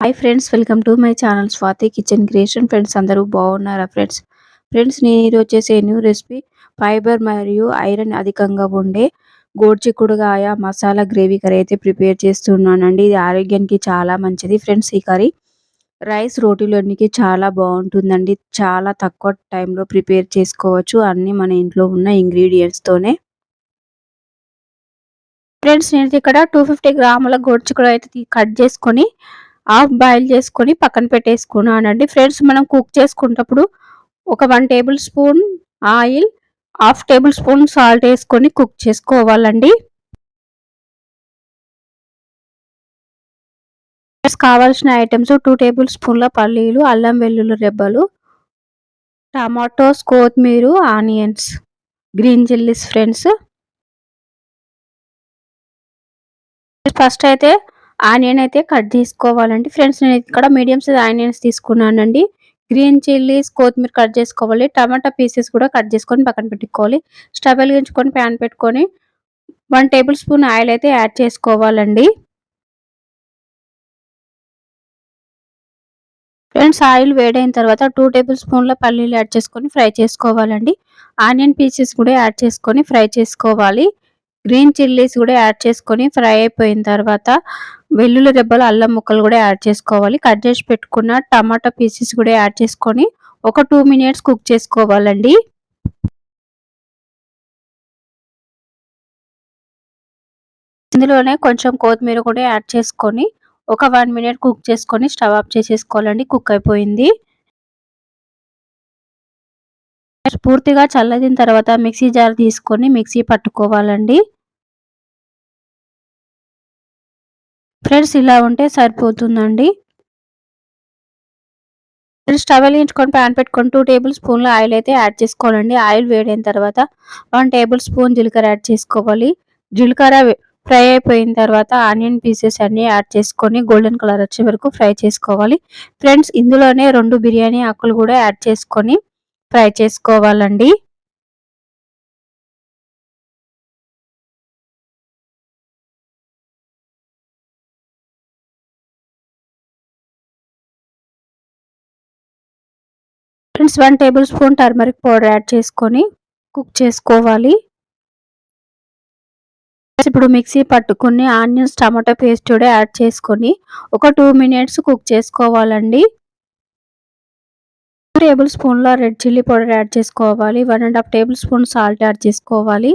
Hi friends welcome to my channel Swathi kitchen creation friends అందరూ బాగున్నారా friends friends నేను ఈరోజు చేసే న్యూ రెసిపీ ఫైబర్ మరియు ఐరన్ అధికంగా ఉండే గోడ్చిక్కుడుగాయ మసాలా గ్రేవీ కర్రీ అయితే ప్రిపేర్ చేస్తున్నానండి. ఇది ఆరోగ్యానికి చాలా మంచిది ఫ్రెండ్స్ ఈ కర్రీ రైస్ రోటీలోనికి చాలా బాగుంటుందండి. చాలా తక్కువ టైంలో ప్రిపేర్ చేసుకోవచ్చు. అన్నీ మన ఇంట్లో ఉన్న ఇంగ్రీడియంట్స్తోనే ఫ్రెండ్స్ నేను ఇక్కడ టూ ఫిఫ్టీ గ్రాముల గోడ్చిక్కుడు అయితే కట్ చేసుకొని హాఫ్ బాయిల్ చేసుకొని పక్కన పెట్టేసుకున్నానండి ఫ్రెండ్స్ మనం కుక్ చేసుకున్నప్పుడు ఒక one tablespoon oil half tablespoon salt వేసుకొని కుక్ చేసుకోవాలండి. కావాల్సిన ఐటమ్స్ టూ టేబుల్ స్పూన్ల పల్లీలు అల్లం వెల్లుల్లి రెబ్బలు టమాటోస్ కొత్తిమీర onions green chillies friends. First అయితే ఆనియన్ అయితే కట్ చేసుకోవాలండి ఫ్రెండ్స్ నేను ఇక్కడ మీడియం సైజ్ ఆనియన్స్ తీసుకున్నానండి. గ్రీన్ చిల్లీస్ కొత్తిమీర కట్ చేసుకోవాలి. టమాటా పీసెస్ కూడా కట్ చేసుకొని పక్కన పెట్టుకోవాలి. స్టవ్ వెలిగించుకొని ప్యాన్ పెట్టుకొని వన్ టేబుల్ స్పూన్ ఆయిల్ అయితే యాడ్ చేసుకోవాలండి. ఫ్రెండ్స్ ఆయిల్ వేడైన తర్వాత టూ టేబుల్ స్పూన్ల పల్లీలు యాడ్ చేసుకొని ఫ్రై చేసుకోవాలండి. ఆనియన్ పీసెస్ కూడా యాడ్ చేసుకొని ఫ్రై చేసుకోవాలి. గ్రీన్ చిల్లీస్ కూడా యాడ్ చేసుకొని ఫ్రై అయిపోయిన తర్వాత వెల్లుల్లి రెబ్బలు అల్లం ముక్కలు కూడా యాడ్ చేసుకోవాలి. కట్ చేసి పెట్టుకున్న టమాటా పీసెస్ కూడా యాడ్ చేసుకొని ఒక టూ మినిట్స్ కుక్ చేసుకోవాలండి. ఇందులోనే కొంచెం కొత్తిమీర కూడా యాడ్ చేసుకొని ఒక వన్ మినిట్ కుక్ చేసుకొని స్టవ్ ఆఫ్ చేసేసుకోవాలండి. కుక్ అయిపోయింది. పూర్తిగా చల్లదిన తర్వాత మిక్సీ జార్ తీసుకొని మిక్సీ పట్టుకోవాలండి. ఫ్రెండ్స్ ఇలా ఉంటే సరిపోతుందండి. స్టవ్ వెలిగించుకొని ప్యాన్ పెట్టుకొని టూ టేబుల్ స్పూన్ల ఆయిల్ అయితే యాడ్ చేసుకోవాలండి. ఆయిల్ వేడైన తర్వాత వన్ టేబుల్ స్పూన్ జీలకర్ర యాడ్ చేసుకోవాలి. జీలకర్ర ఫ్రై అయిపోయిన తర్వాత ఆనియన్ పీసెస్ అన్నీ యాడ్ చేసుకొని గోల్డెన్ కలర్ వచ్చే వరకు ఫ్రై చేసుకోవాలి. ఫ్రెండ్స్ ఇందులోనే రెండు బిర్యానీ ఆకులు కూడా యాడ్ చేసుకొని ఫ్రై చేసుకోవాలండి. Friends one tablespoon turmeric powder add చేసుకొని కుక్ చేసుకోవాలి. ఇప్పుడు మిక్సీ పట్టుకుని ఆనియన్స్ టమాటో పేస్ట్ కూడా యాడ్ చేసుకొని ఒక టూ మినిట్స్ కుక్ చేసుకోవాలండి. టేబుల్ స్పూన్ల రెడ్ చిల్లీ పౌడర్ యాడ్ చేసుకోవాలి. One and half tablespoon salt add చేసుకోవాలి.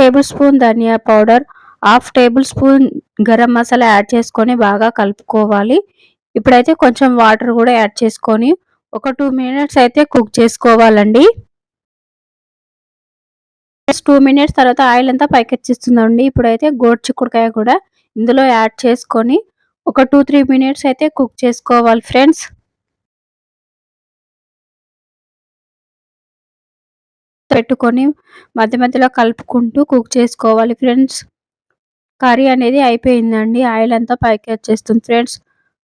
టేబుల్ స్పూన్ ధనియా powder half tablespoon garam masala add చేసుకొని బాగా కలుపుకోవాలి. ఇప్పుడైతే కొంచెం వాటర్ కూడా యాడ్ చేసుకొని ఒక టూ మినిట్స్ అయితే కుక్ చేసుకోవాలండి. టూ మినిట్స్ తర్వాత ఆయిల్ అంతా పైకెచ్చిస్తుందండి ఇప్పుడైతే గోడ్ చిక్కుడుకాయ కూడా ఇందులో యాడ్ చేసుకొని ఒక టూ త్రీ మినిట్స్ అయితే కుక్ చేసుకోవాలి ఫ్రెండ్స్. పెట్టుకొని మధ్య మధ్యలో కలుపుకుంటూ కుక్ చేసుకోవాలి ఫ్రెండ్స్. కర్రీ అనేది అయిపోయిందండి. ఆయిల్ అంతా పైకి వచ్చేస్తుంది ఫ్రెండ్స్.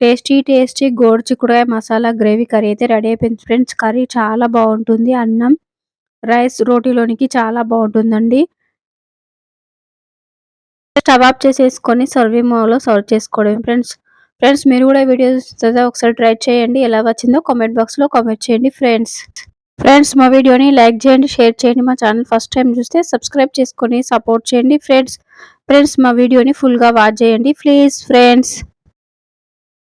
టేస్టీ టేస్టీ గోడు చిక్కుడుకాయ మసాలా గ్రేవీ కర్రీ అయితే రెడీ అయిపోయింది ఫ్రెండ్స్. కర్రీ చాలా బాగుంటుంది. అన్నం రైస్ రోటీలోనికి చాలా బాగుంటుందండి. స్టవ్ ఆఫ్ చేసేసుకొని సర్వింగ్ మోలో సర్వ్ చేసుకోవడం ఫ్రెండ్స్ ఫ్రెండ్స్ మీరు కూడా వీడియోస్ ఒకసారి ట్రై చేయండి. ఎలా వచ్చిందో కామెంట్ బాక్స్లో కామెంట్ చేయండి ఫ్రెండ్స్ ఫ్రెండ్స్ మా వీడియోని లైక్ చేయండి షేర్ చేయండి. మా ఛానల్ ఫస్ట్ టైం చూస్తే సబ్స్క్రైబ్ చేసుకొని సపోర్ట్ చేయండి ఫ్రెండ్స్ ఫ్రెండ్స్ మా వీడియోని ఫుల్గా వాచ్ చేయండి ప్లీజ్ ఫ్రెండ్స్